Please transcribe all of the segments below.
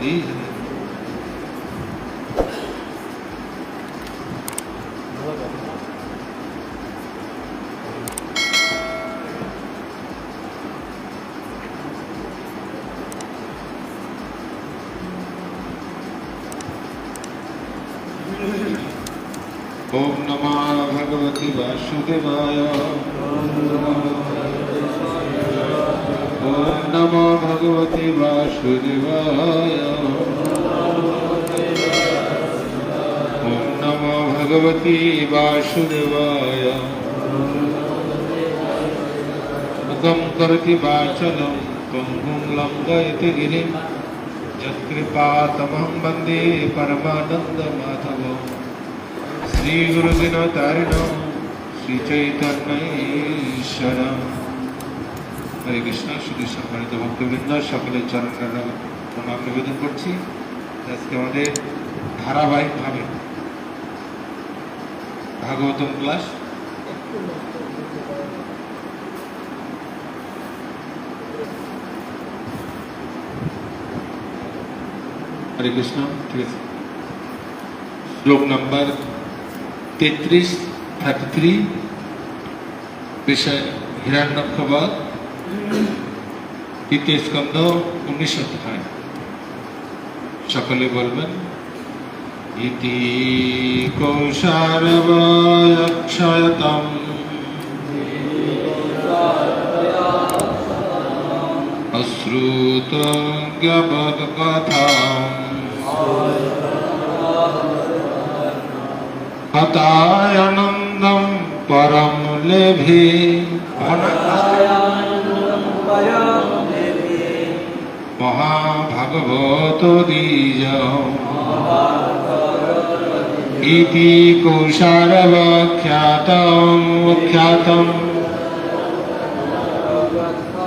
गौर प्रेमानंदी ओम नमः भगवती वासुदेवाय भगवते वासुदेवाय ॐ नमो भगवते वासुदेवाय मुखं करति वाचनं त्वं गुं लङ्घयति गिरिं यत्कृपातमहं वन्दे परमानन्दमाधवम् श्रीगुरुदिनतारिणं श्रीचैतन्यैश्वरम् হরে কৃষ্ণ, শুধু সম্মানিত ভক্তবৃন্দ সকলের চরণ প্রণাম নিবেদন করছি। আজকে আমাদের ধারাবাহিকভাবে ভাগবতম ক্লাস। হরে কৃষ্ণ, ঠিক আছে। শ্লোক নাম্বার তেত্রিশ থার্টি থ্রি বিষয় হিরণ্যক্ষবাদ তৃতীয় স্কন্ধ উনিশ অধ্যায়। সকলে বলবেন ইতি কৌশারবক্ষয়তম অশ্রুত জ্ঞাপদ কথাম হতায়নন্দম পরম লেভে। মহাভাগবত দ্বিজ ইতি কৌশারবখ্যাতম খ্যাতম।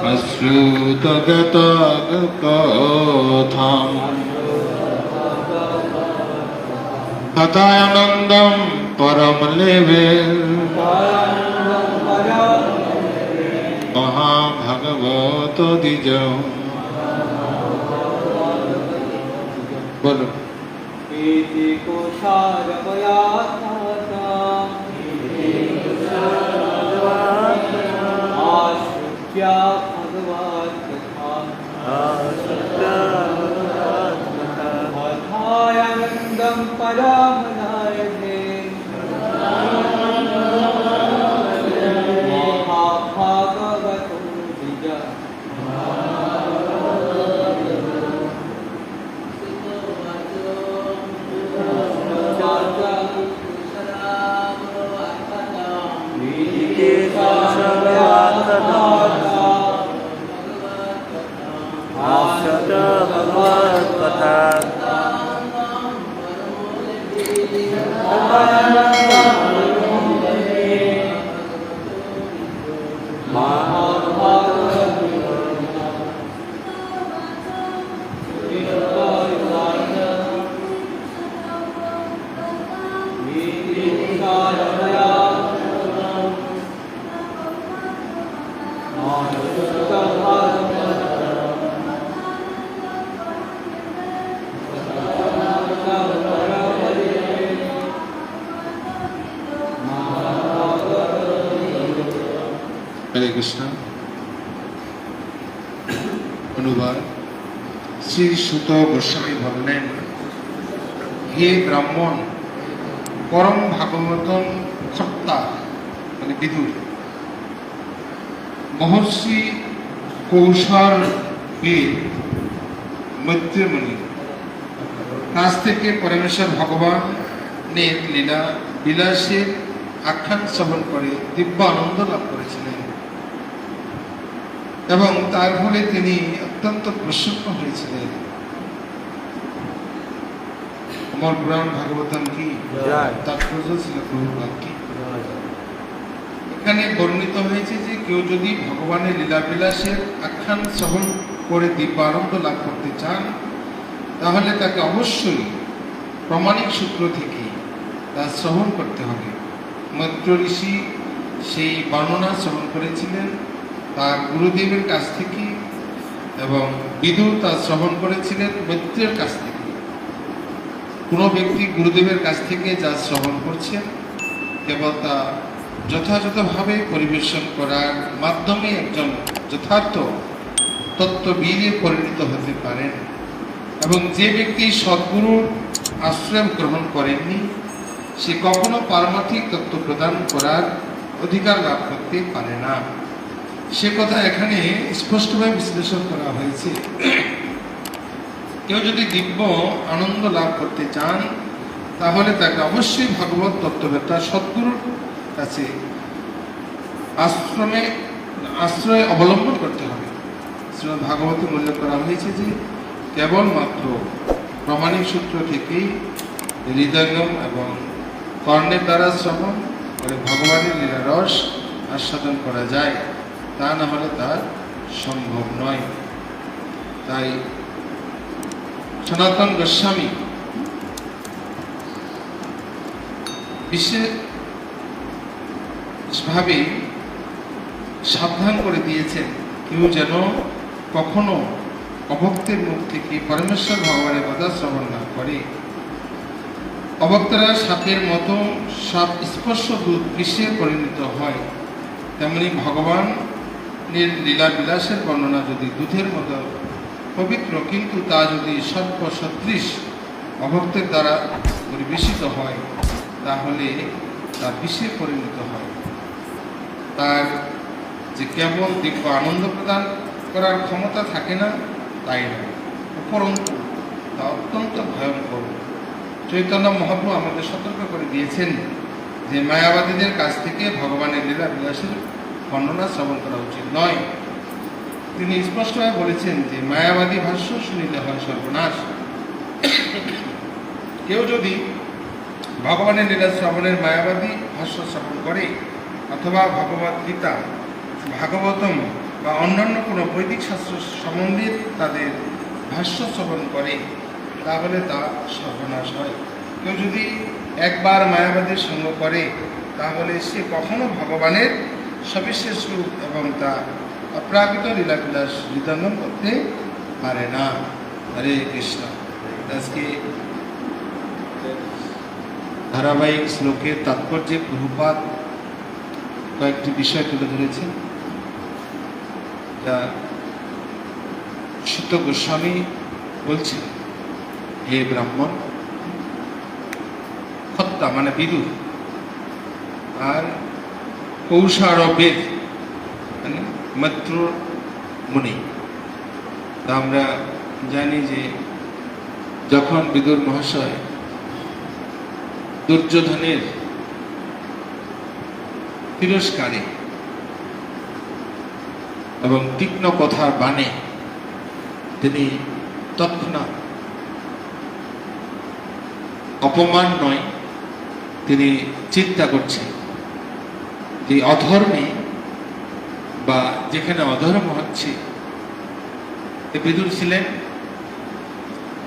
অশ্রুতগত কথাম তথানন্দম পরম লেবে एते कोशारमया ध्याता आश्रित्या भगवात्मथा अथायानन्दं परामनायते Allah Akbar গোস্বামী বললেন হে ব্রাহ্মণ পরম ভাগবতম সত্তা মানে বিদুর। মহর্ষি কৌশল বীর মৈত্রমণি কাছ থেকে পরমেশ্বর ভগবানের লীলা বিলাসের আখ্যান শ্রবণ করে দিব্য আনন্দ লাভ করেছিলেন এবং তার ফলে তিনি অত্যন্ত প্রসন্ন হয়েছিলেন। আমার পুরাণ ভাগবতম কি। তাৎপর্য ছিল কি? এখানে বর্ণিত হয়েছে যে কেউ যদি ভগবানের লীলাবিলাসের আখ্যান শ্রবণ করে দিব্য আনন্দ লাভ করতে চান তাহলে তাকে অবশ্যই প্রমাণিক সূত্র থেকে তা শ্রবণ করতে হবে। মৈত্র ঋষি সেই বর্ণনা শ্রবণ করেছিলেন তার গুরুদেবের কাছ থেকে এবং বিদুর তা শ্রবণ করেছিলেন মৈত্রের কাছ থেকে। কোনো ব্যক্তি গুরুদেবের কাছ থেকে যা শ্রবণ করছেন কেবল তা যথাযথভাবে পরিবেশন করার মাধ্যমে একজন যথার্থ তত্ত্ববীরে পরিণত হতে পারেন এবং যে ব্যক্তি সদ্গুরুর আশ্রয় গ্রহণ করেননি, সে কখনো পারমার্থিক তত্ত্ব প্রদান করার অধিকার লাভ করতে পারে না। সে কথা এখানে স্পষ্টভাবে বিশ্লেষণ করা হয়েছে। কেউ যদি দিব্য আনন্দ লাভ করতে চান, তাহলে তাকে অবশ্যই ভগবত তত্ত্ববেত্তা সদ্গুরুর কাছে আশ্রমে, আশ্রয় অবলম্বন করতে হবে। শ্রীমদ ভাগবতে উল্লেখ করা হয়েছে যে, কেবলমাত্র প্রমাণিক সূত্র থেকেই হৃদয়ঙ্গম এবং কর্ণের দ্বারা শ্রবণ করে ভগবানের লীলা রস আস্বাদন করা যায়, তা না হলে তা সম্ভব নয়। তাই সনাতন গোস্বামী। বিশেষভাবে সাবধান করে দিয়েছেন, কেউ যেন কখনো অভক্তের মুখ থেকে পরমেশ্বর ভগবানের কথা শ্রবণ না করে। অভক্তরা সাপের মতো সাপ স্পর্শ দুধ বিষে পরিণত হয়। তেমনি ভগবানের লীলা বিলাসের বর্ণনা যদি দুধের মতো পবিত্র, কিন্তু তা যদি সর্ব সদৃশ অভক্তের দ্বারা পরিবেশিত হয়, তাহলে তা বিষে পরিণত হয়। তার যে কেবল দিব্য আনন্দ প্রদান করার ক্ষমতা থাকে না, তাই নয় উপরন্তু, তা অত্যন্ত ভয়ঙ্কর। চৈতন্য মহাপ্রভু আমাদের সতর্ক করে দিয়েছেন যে, মায়াবাদীদের কাছ থেকে ভগবানের লীলা বিলাসের বর্ণনা শ্রবণ করা উচিত নয়। তিনি স্পষ্টভাবে বলেছেন যে, মায়াবাদী ভাষ্য শুনিলে হয় সর্বনাশ। কেউ যদি ভগবানের লীলা শ্রবণের মায়াবাদী ভাষ্য শ্রবণ করে, অথবা ভগবত গীতা, ভাগবতম বা অন্যান্য কোনো বৈদিক শাস্ত্র সম্বন্ধে তাদের ভাষ্য শ্রবণ করে, তাহলে তা সর্বনাশ হয়। কেউ যদি একবার মায়াবাদীর সঙ্গ করে, তাহলে সে কখনো ভগবানের সবিশেষ রূপ এবং তা অপ্রাকৃত লীলাবিলাস হৃদয়ঙ্গম করতে পারে না। হরে কৃষ্ণ। আজকে ধারাবাহিক শ্লোকের তাৎপর্যে প্রভুপাত কয়েকটি বিষয় তুলে ধরেছেন। যা সুত গোস্বামী বলছেন, হে ব্রাহ্মণ হত্যা মানে বিদুর আর কৌশার বেদ মানে মৈত্র মুনি। তা আমরা জানি যে যখন বিদুর মহাশয় দুর্যোধনের তিরস্কারে এবং তীক্ষ্ণ কথার বাণে তিনি তৎক্ষণাৎ অপমান নয়, তিনি চিন্তা করছেন যে অধর্মে যেখানে অধর্ম হচ্ছে বিদুর ছিলেন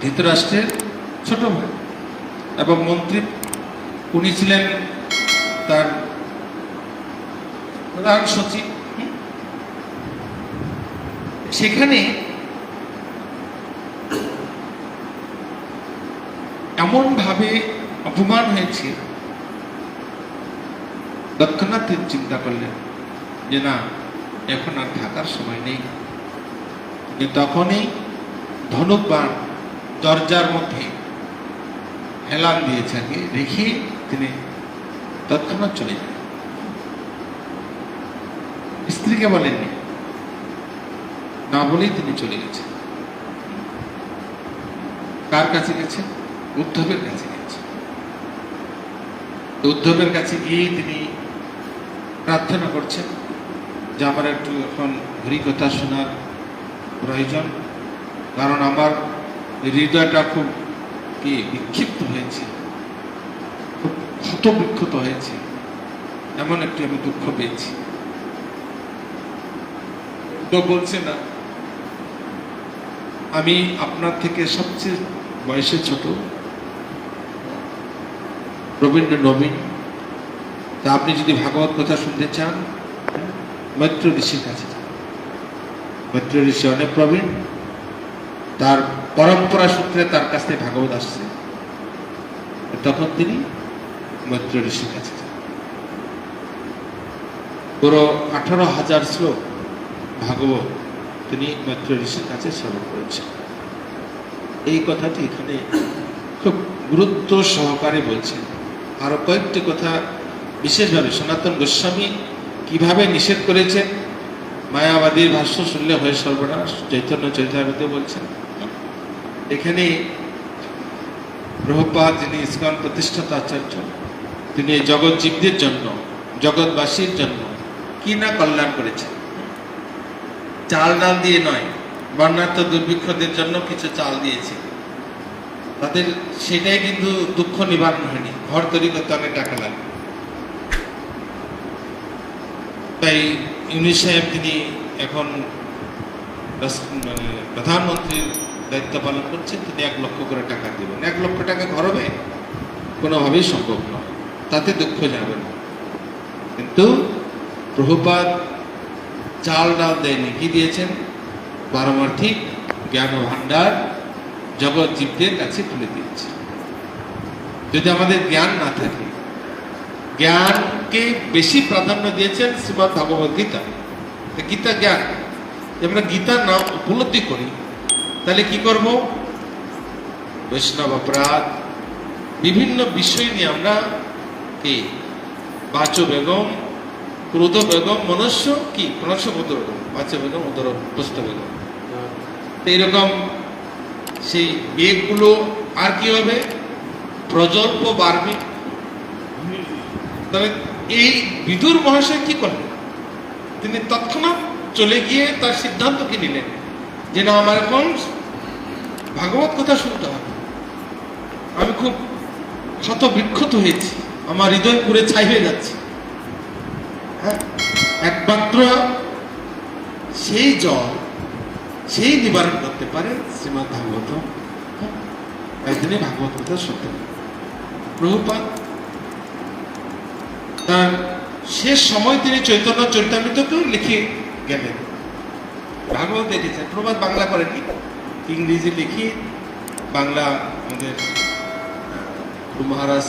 ধৃতরাষ্ট্রের ছোট ভাই এবং মন্ত্রী উনি ছিলেন তার প্রধান সচিব? সেখানে এমনভাবে অপমান হয়েছে তৎক্ষণাৎ চিন্তা করলেন যে না এখন আর থাকার সময় নেই। কিন্তু তখনই ধনুক বাণ দরজার মধ্যে হেলান দিয়েছে আর কি রেখে তিনি তৎক্ষণাৎ চলে যান। স্ত্রীকে বলেননি। না বলেই তিনি চলে গেছেন। কার কাছে গেছেন? উদ্ধবের কাছে গেছেন। তো উদ্ধবের কাছে গিয়ে তিনি প্রার্থনা করছেন। আমার একটু এখন হরিকথা শোনার প্রয়োজন। কারণ আমার হৃদয়টা খুব কি বিক্ষিপ্ত হয়েছে, খুব ক্ষত হয়েছে। এমন একটি আমি দুঃখ পেয়েছি। তো বলছে, না, আমি আপনার থেকে সবচেয়ে বয়সে ছোট রবীন্দ্র নবীন। তা আপনি যদি ভাগবত কথা শুনতে চান মৈত্র ঋষির কাছে মৈত্র ঋষি অনেক প্রবীণ। তার পরম্পরা সূত্রে তার কাছ থেকে ভাগবত আসছে। তখন তিনি মৈত্র ঋষির কাছে পুরো আঠারো হাজার শ্লোক ভাগবত তিনি মৈত্র ঋষির কাছে শ্রবণ করেছেন। এই কথাটি এখানে খুব গুরুত্ব সহকারে বলছেন। আরও কয়েকটি কথা বিশেষভাবে সনাতন গোস্বামী কীভাবে নিষেধ করেছেন মায়াবাদীর ভাষ্য শুনলে হয়ে সর্বনাশ, চৈতন্য চৈতামিতে বলছেন এখানে প্রভুপাদ যিনি ইস্কন প্রতিষ্ঠাতা আচার্য, তিনি জগৎ জীবদের জন্য, জগৎবাসীর জন্য কি না কল্যাণ করেছেন? চাল ডাল দিয়ে নয় বর্ণার্থ দুর্ভিক্ষদের জন্য কিছু চাল দিয়েছে। তাদের সেটাই কিন্তু দুঃখ নিবারণ হয়নি, ঘর তৈরি করতে অনেক টাকা লাগে তাই ইউনিস সাহেব তিনি এখন মানে প্রধানমন্ত্রীর দায়িত্ব পালন করছেন, তিনি এক লক্ষ করে টাকা দেবেন। এক লক্ষ টাকা ঘর হবে কোনোভাবেই সম্ভব নয়। তাতে দুঃখ যাবে না। কিন্তু প্রভুপাদ চাল ডাল দেয়নি কি দিয়েছেন? পারমার্থিক জ্ঞান ভাণ্ডার জগৎ জীবদের কাছে খুলে দিয়েছে। যদি আমাদের জ্ঞান না থাকে জ্ঞানকে বেশি প্রাধান্য দিয়েছেন শ্রীমদ ভগবত গীতা। গীতা জ্ঞান। আমরা গীতার নাম উপলব্ধি করি, তাহলে কি করব? বৈষ্ণব অপরাধ, বিভিন্ন বিষয় নিয়ে আমরা কি? বাচ বেগম, ক্রোধ বেগম, মনুষ্য কি? মনুষ্য ক্রোধ বেগম বেগম উদর পুস্ত বেগম। তো এরকম সেই বেগগুলো আর কি হবে? প্রজল্প বাড়বে তবে এই বিদুর মহাশয় কি করলেন? তিনি তৎক্ষণাৎ চলে গিয়ে তার সিদ্ধান্ত কি নিলেন যে, না, আমার এখন ভাগবত কথা শুনতে হবে। আমি খুব ক্ষত বিক্ষত হয়েছি। আমার হৃদয় পুরে ছাই হয়ে যাচ্ছে। হ্যাঁ একমাত্র সেই জল, সেই নিবারণ করতে পারে শ্রীমদ ভাগবত একদিনে তাই ভাগবত কথা শুনতে হবে। প্রভুপাত তার শেষ সময় তিনি চৈতন্য চরিতামৃতকেও লিখে গেলেন। ভাগবত লিখেছেন প্রভাত বাংলা করেননি, ইংরেজি লিখে বাংলা আমাদের গুরু মহারাজ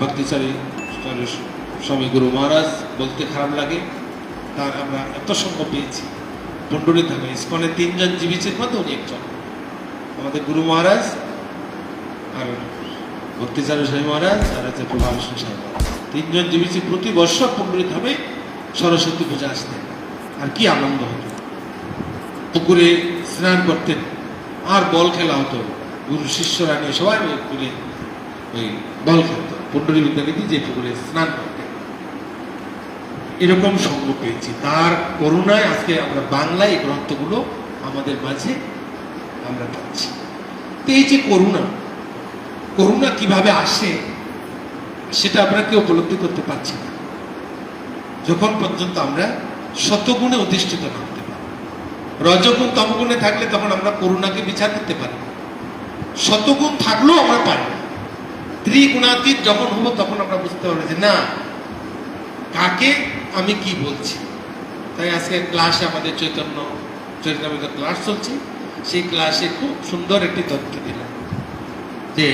ভক্তিচারী স্বামী গুরু মহারাজ বলতে খারাপ লাগে, তার আমরা এত সম্ভব পেয়েছি। পণ্ডরিত ধামে ইস্কনে তিনজন জীবিতের মধ্যে উনি একজন? আমাদের গুরু মহারাজ আর ভক্তিচারী স্বামী মহারাজ, আর আছে প্রভাবিষ্ণু স্বামী মহারাজ। তিনজন জীবিত প্রতি বছর পণ্ডরিত ধামে সরস্বতী পূজা আসতেন আর কি আনন্দ হতো। পুকুরে স্নান করতেন। আর বল খেলা হতো। গুরু, শিষ্যরা নিয়ে সবাই পুকুরে ওই বল খেলতো। পণ্ডরী বিদ্যাপীঠে যে পুকুরে স্নান করতেন। এরকম সঙ্গ পেয়েছি। তার করুণায় আজকে আমরা বাংলায় গ্রন্থগুলো আমাদের মাঝে আমরা পাচ্ছি। তো এই যে করুণা করুণা কীভাবে আসে সেটা আমরা কেউ উপলব্ধি করতে পারছি না। যখন পর্যন্ত আমরা শতগুণে অধিষ্ঠিত না হতে পারি। রজগুণ তমগুণে থাকলে তখন আমরা করুণাকে বিচার করতে পারি শতগুণ থাকলেও আমরা পারি না। ত্রিগুণাতীত যখন হব তখন আমরা বুঝতে পারব যে, না, কাকে আমি কি বলছি? তাই আজকে ক্লাসে আমাদের চৈতন্য চৈতন্য ক্লাস চলছে। সেই ক্লাসে খুব সুন্দর একটি তথ্য দিলাম যে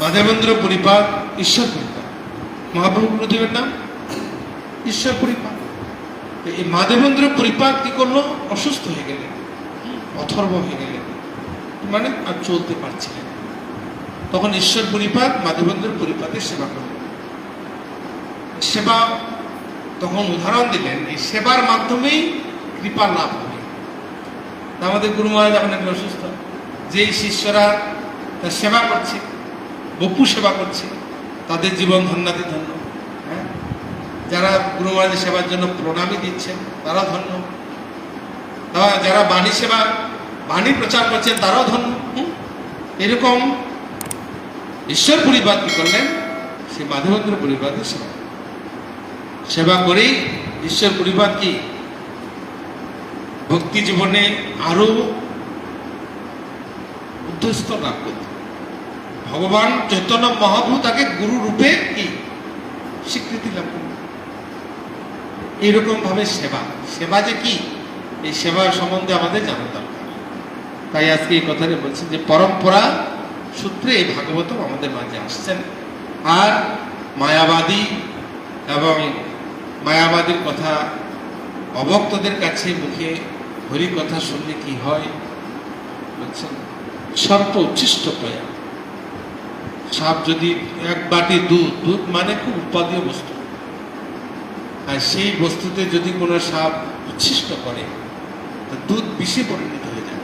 মাধবেন্দ্র পরিপাক, ঈশ্বর পরিপাক। মহাপ্রভু গুরুদেবের নাম? ঈশ্বর পরিপাক। এই মাধবেন্দ্র পরিপাক কি করল? অসুস্থ হয়ে গেলেন। অথর্ব হয়ে গেলেন। মানে আর চলতে পারছিলেন। তখন ঈশ্বর পরিপাক মাধবেন্দ্র পরিপাকের সেবা করলেন। সেবা তখন উদাহরণ দিলেন, এই সেবার মাধ্যমেই কৃপা লাভ হবে। আমাদের গুরু মহারাজ এখন অসুস্থ। যেই শিষ্যরা তার সেবা করছে বপু সেবা করছে। তাদের জীবন ধন্যাতি ধন্য। হ্যাঁ? যারা গুরু সেবার জন্য প্রণামী দিচ্ছেন তারা ধন্য। যারা বাণী সেবা, বাণী প্রচার করছেন, তারাও ধন্য? এরকম ঈশ্বর পরিবার কি করলেন? সে মাধবেন্দ্র পরিবারের সেবা। সেবা করেই ঈশ্বর পরিবার কি ভক্তি জীবনে আরও উদ্ধস্ত লাভ করত ভগবান চৈতন্য মহাপ্রভু তাকে গুরু রূপে কি? স্বীকৃতি লাভ করলেন এইরকম ভাবে সেবা। সেবা যে কি? এই সেবার সম্বন্ধে আমাদের জানা দরকার। তাই আজকে এই কথাটা বলছি যে পরম্পরা সূত্রে এই ভাগবত আমাদের মাঝে আসছেন। আর মায়াবাদী এবং মায়াবাদীর কথা, অভক্তদের কাছে মুখে হরি কথা শুনলে কি হয়? বলছেন সর্প উচ্ছিষ্ট পয়া সাপ যদি এক বাটি দুধ দুধ মানে খুব উৎপাদীয় বস্তু। আর সেই বস্তুতে যদি কোনো সাপ উচ্ছিষ্ট করে তো দুধ বিষে পরিণত হয়ে যায়।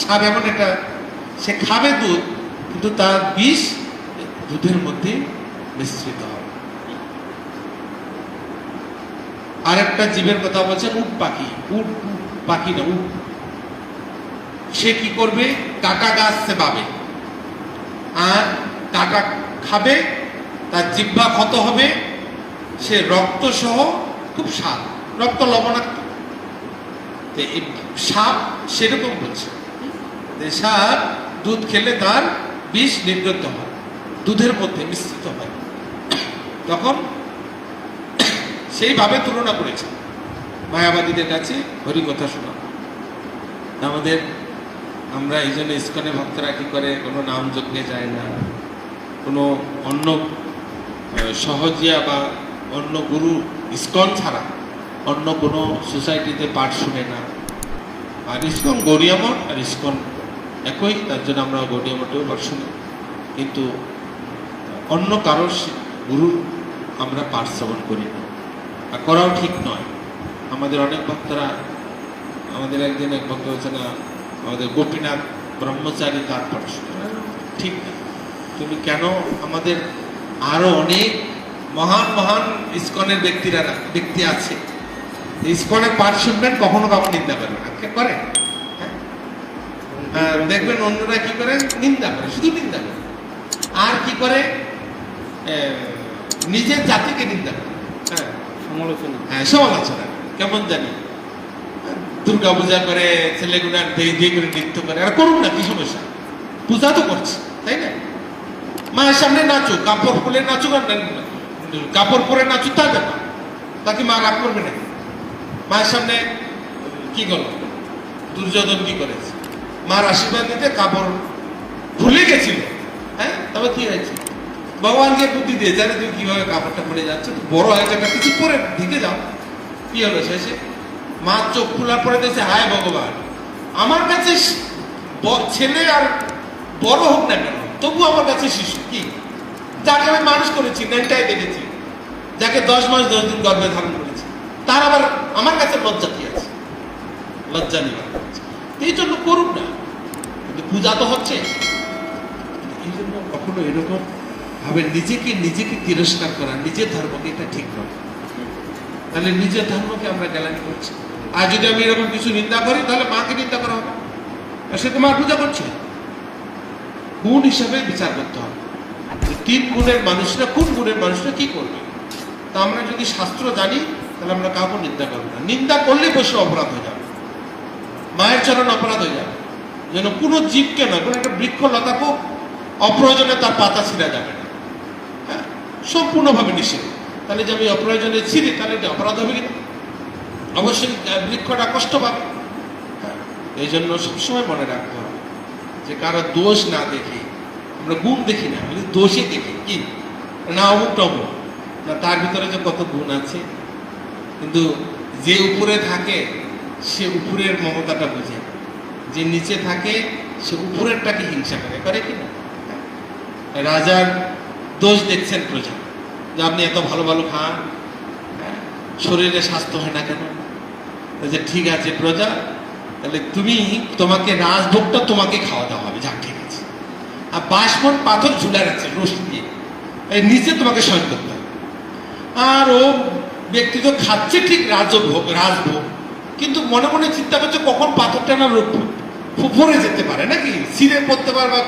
সাপ এমন একটা সে খাবে দুধ কিন্তু তার বিষ দুধের মধ্যে মিশ্রিত হবে আরেকটা জীবের কথা বলছে উট পাখি। উট, পাখি না উট। সে কি করবে? কাটা গাছ সে পাবে আর কাটা খাবে, তার জিহ্বা ক্ষত হবে, সে রক্ত সহ খুব স্বাদ, রক্ত লবণাক্ত। সাপ সেরকম বলছে সাপ দুধ খেলে তার বিষ নির্গত হয়, দুধের মধ্যে মিশ্রিত হয়। তখন সেইভাবে তুলনা করেছে। মায়াবাদীদের কাছে হরি কথা শোনা আমাদের আমরা এই জন্য ইস্কনে ভক্তরা কী করে? কোনো নাম যজ্ঞে যায় না। কোনো অন্য সহজিয়া বা অন্য গুরু ইস্কন ছাড়া অন্য কোনো সোসাইটিতে পাঠ শুনে না। আর ইস্কন গৌরিয়ামঠ আর ইস্কন একই, তার জন্য আমরা গৌরিয়ামঠেও পাঠ শুনি। কিন্তু অন্য কারোর গুরুর আমরা পাঠ শ্রবণ করি না। আর করাও ঠিক নয়। আমাদের অনেক ভক্তরা, আমাদের একদিন এক ভক্ত হচ্ছে না আমাদের গোপীনাথ ব্রহ্মচারী তার পাঠ ঠিক না। তুমি কেন আমাদের আরও অনেক মহান মহান ইস্কনের ব্যক্তিরা ব্যক্তি আছে। ইস্কনের পাঠ শুনবেন কখনো কখনো নিন্দা করবেন না। কে করে? হ্যাঁ? আর দেখবেন অন্যরা কি করে? নিন্দা করে শুধু নিন্দা করে। আর কি করে? নিজের জাতিকে নিন্দা করে। হ্যাঁ? সমালোচনা। হ্যাঁ সমালোচনা। কেমন জানি? দুর্গা পূজা করে ছেলেগুলা দিয়ে দিয়ে করে নৃত্য করে আর করুন না, কি সমস্যা? পূজা তো করছে, তাই না? মায়ের সামনে নাচো কাপড় খুলে নাচুক আর না- কাপড় পরে নাচুক, তার ব্যাপার। তাকে মা রাগ করবে না। মায়ের সামনে, কি করল? দুর্যোধন কি করেছে? মার আশীর্বাদ দিতে কাপড় ভুলে গেছিল। হ্যাঁ? তবে কি হয়েছে? ভগবানকে বুদ্ধি দিয়ে, জানে তুমি কীভাবে কাপড়টা পরে যাচ্ছ? তো বড় হয়ে যাবে কিছু পরে ঢেকে যাও কি হলো শেষে? মা চোখ খোলার পরে দেখছে, হায় ভগবান, আমার কাছে ছেলে আর বড় হোক না কেন, তবু আমার কাছে শিশু, কি? যাকে আমি মানুষ করেছি নেনটাই দেখেছি যাকে দশ মাস দশ দিন গর্ভে ধারণ করেছি, তার আবার আমার কাছে লজ্জা কি আছে? লজ্জা নিবার এই জন্য করুক না, কিন্তু পূজা তো হচ্ছে। এই জন্য কখনো এরকম ভাবে নিজেকে নিজেকে তিরস্কার করা, নিজের ধর্মকে এটা ঠিক নয় তাহলে নিজের ধর্মকে আমরা গ্যালারি করছি। আর যদি আমি এরকম কিছু নিন্দা করি, তাহলে মাকে নিন্দা করা হবে। সে তো মা পূজা করছে। গুণ হিসাবে বিচার করতে হবে। তিন গুণের মানুষরা, কোন গুণের মানুষরা কি করবে? তা আমরা যদি শাস্ত্র জানি, তাহলে আমরা কাউকে নিন্দা করব না। নিন্দা করলে বসে অপরাধ হয়ে যাবে। মায়ের চরণ অপরাধ হয়ে যাবে। যেন কোনো জীবকে নয় কোনো একটা বৃক্ষ লতাকেও অপ্রয়োজনে তার পাতা ছিঁড়া যাবে না। হ্যাঁ? সম্পূর্ণভাবে নিষেধ। তাহলে যে আমি অপ্রয়োজনে ছিঁড়ি, তাহলে এটা অপরাধ হবে কিনা অবশ্যই বৃক্ষটা কষ্ট পাবে। হ্যাঁ, এই জন্য সবসময় মনে রাখতে হবে যে কারও দোষ না দেখি আমরা গুণ দেখি না আমি দোষই দেখি। কি? না অমুক অমুক না তার ভিতরে যে কত গুণ আছে। কিন্তু যে উপরে থাকে সে উপরের মমতাটা বুঝে। যে নিচে থাকে সে উপরেরটাকে হিংসা করে। করে কি না? রাজার দোষ দেখছেন প্রজা। যে আপনি এত ভালো ভালো খান হ্যাঁ, শরীরে স্বাস্থ্য হয় না কেন? যে ঠিক আছে প্রজা, তাহলে তুমি তোমাকে রাজভোগটা তোমাকে খাওয়া দাওয়া হবে যাক ঠিক আছে। আর বাসমন পাথর ঝুলে রাখছে, রশি দিয়ে। এই নিচে তোমাকে সহ্য করতে হবে। আর ও ব্যক্তি তো খাচ্ছে ঠিক রাজভোগ রাজভোগ, কিন্তু মনে মনে চিন্তা করছে কখন পাথরটা না পড়ে যেতে পারে নাকি? সিরে পড়তে পারে বা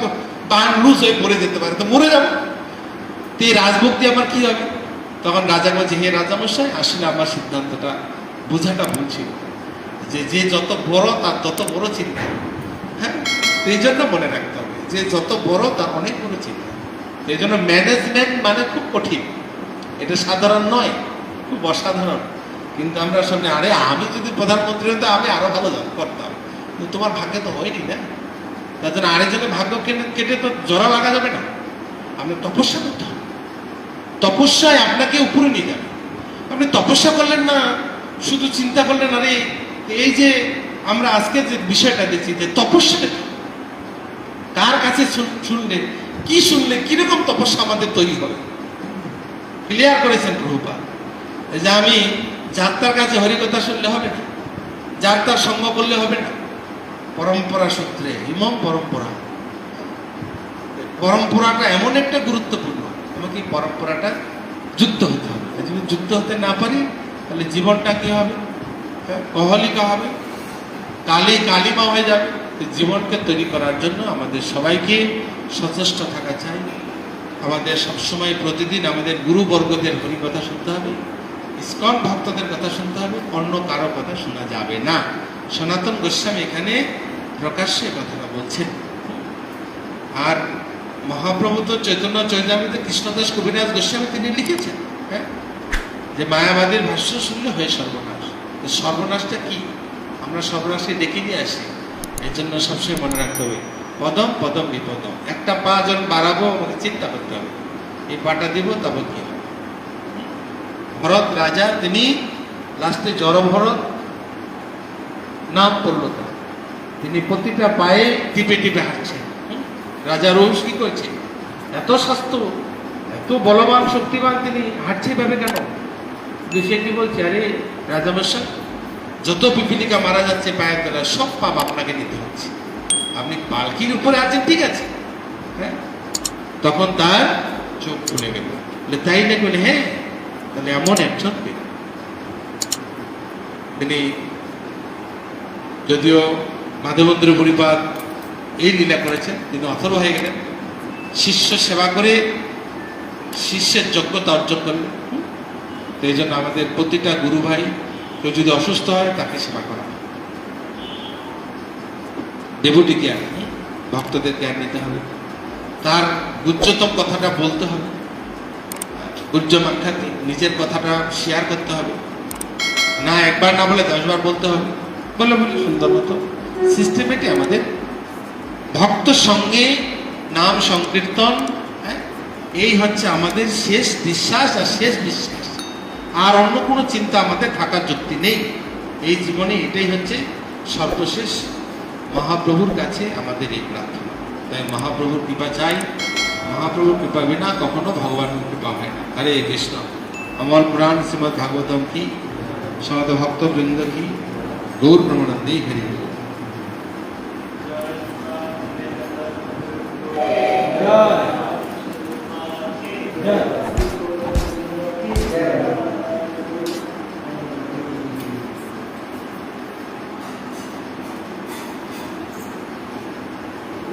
বান লুজ হয়ে পড়ে যেতে পারে, তো মরে যাব। তো এই রাজভোগ দিয়ে আমার কি হবে? তখন রাজা বলছে, হে রাজামশাই, আসলে আমার সিদ্ধান্তটা বোঝাটা ছিল। যে যে যত বড়, তার তত বড় চিন্তা। হ্যাঁ? এই জন্য মনে রাখতে হবে, যে যত বড়, তার অনেক বড় চিন্তা। এই জন্য ম্যানেজমেন্ট মানে খুব কঠিন। এটা সাধারণ নয়, খুব অসাধারণ। কিন্তু আমরা সামনে আরে, আমি যদি প্রধানমন্ত্রী হতো, আমি আরও ভালো করতাম। কিন্তু তোমার ভাগ্যে তো হয়নি না। তার জন্য আরেকজনের ভাগ্য কেটে কেটে তো জোড়া লাগা যাবে না। আপনি তপস্যা করতে হবে। তপস্যায় আপনাকে উপরে নিয়ে যাবে। আপনি তপস্যা করলেন না শুধু চিন্তা করলেন আরে এই যে আমরা আজকে যে বিষয়টা দেখছি, যে তপস্যাটা? কার কাছে শুনলে কি শুনলে? কীরকম তপস্যা আমাদের তৈরি হবে? ক্লিয়ার করেছেন প্রভুপা যে আমি যাত্রার কাছে হরিকথা শুনলে হবে না যাত্রার সঙ্গ করলে হবে না? পরম্পরা সূত্রে ইমম পরম্পরা। পরম্পরাটা এমন একটা গুরুত্বপূর্ণ। আমাকে পরম্পরাটা যুক্ত হতে হবে। যদি যুক্ত হতে না পারি তাহলে জীবনটা কি হবে? হ্যাঁ, কহলিকা হবে। কালি কালিমা হয়ে যাবে। জীবনকে তৈরি করার জন্য আমাদের সবাইকে সচেষ্ট থাকা চাই। আমাদের সবসময় প্রতিদিন আমাদের গুরুবর্গদের কথা শুনতে হবে। ইস্কন ভক্তদের কথা শুনতে হবে। অন্য কারও কথা শোনা যাবে না। সনাতন গোস্বামী এখানে প্রকাশ্যে কথাটা বলছেন। আর মহাপ্রভু তো চৈতন্য চৈতামিতে কৃষ্ণদাস কবিরাজ গোস্বামী তিনি লিখেছেন। হ্যাঁ যে মায়াবাদীর ভাষ্য শুনলে হয়ে সর্বনাশ। সর্বনাশটা কি? আমরা সর্বনাশে ডেকে নিয়ে আসি। এই জন্য সবসময় মনে রাখতে হবে, পদম পদম বিপদম। একটা পা যখন বাড়াবো, আমাকে চিন্তা করতে হবে। এই পাটা দিব, তবে কি হবে? ভরত রাজা, তিনি লাস্টে জড় ভরত, নাম পড়ল তার। তিনি প্রতিটা পায়ে টিপে টিপে হাঁটছেন। রাজা রোজ কি করছে? এত স্বাস্থ্য এত বলবান, শক্তিবান তিনি হাঁটছে ভাবে কেন? সে কি বলছে? আরে রাজামশাই যত পিপিলিকা মারা যাচ্ছে পায়ের তলায় সব পাপ আপনাকে নিতে হচ্ছে। আপনি পালকির উপরে আছেন, ঠিক আছে। হ্যাঁ? তখন তার চোখ খুলে গেল। তাই না বলে হ্যাঁ তাহলে এমন একজন। তিনি যদিও মাধবেন্দ্র পরিপাত এই লীলা করেছেন, তিনি অথর্ব হয়ে গেলেন। শিষ্য সেবা করে শিষ্যের যোগ্যতা অর্জন করলেন? তো এই জন্য আমাদের প্রতিটা গুরু ভাই কেউ যদি অসুস্থ হয় তাকে সেবা করা দেবটি জ্ঞান ভক্তদের জ্ঞান নিতে হবে। তার গুজ্জতম কথাটা বলতে হবে। গুজ্জ মাখ্যাতি নিজের কথাটা শেয়ার করতে হবে। না একবার না বলে দশবার বলতে হবে। বলে বলে সুন্দর মতো সিস্টেমেটি আমাদের ভক্ত সঙ্গে নাম সংকীর্তন হ্যাঁ, এই হচ্ছে আমাদের শেষ বিশ্বাস আর শেষ বিশ্বাস আর অন্য কোনো চিন্তা আমাদের থাকার যুক্তি নেই। এই জীবনে এটাই হচ্ছে সর্বশেষ মহাপ্রভুর কাছে আমাদের এই প্রার্থনা। তাই মহাপ্রভুর কৃপা চাই। মহাপ্রভুর কৃপা বিনা কখনো ভগবানের কৃপা হয় না। হরে কৃষ্ণ। অমর পুরাণ শ্রীমদ ভাগবতম কি? সমত ভক্ত বৃন্দ কি? গৌর প্রমানন্দে হরি জয়।